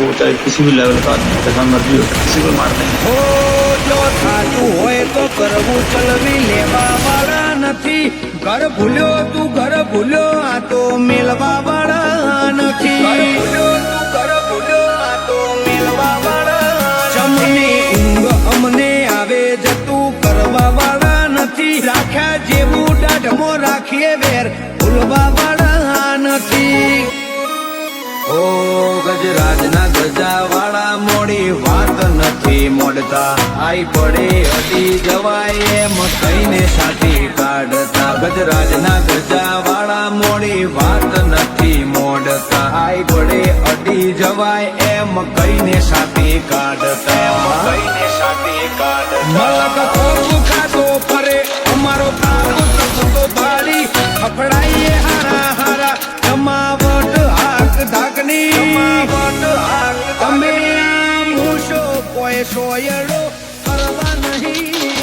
वो चाहे किसी भी लेवल का आदमी जैसा मर्जी हो किसी को मार नहीं હો જો થાતું હોય તો કરવું ચલવી લેવા વાળા નથી ઘર ભૂલ્યો તું ઘર ભૂલ્યો આ તો મેલવા વાળા નથી ઘર ભૂલ્યો તું ઘર ભૂલ્યો આ તો મેલવા વાળા ચમને ઊંઘ અમને આવે જતું કરવા વાળા નથી રાખ્યા જેવું દાઢમો રાખીએ વેર ભૂલવા વાળા નથી ઓ ગજરાજના ગજા વાળા મોડી વાત નથી મોડતા. આઈ પડે હટી જવાય એમ કઈને સાથી કાઢતા. ગજરાજના ગજા વાળા મોડી વાત નથી મોડતા. આઈ પડે હટી જવાય એમ કઈને સાથી કાઢતા. કઈને સાથી કાઢતા. મલક ખાતો ફરે. અમારો કામ તો ભારી ફફડાઈએ નહીં તમે આમ કોઈ સોયરો ફરવા નહીં.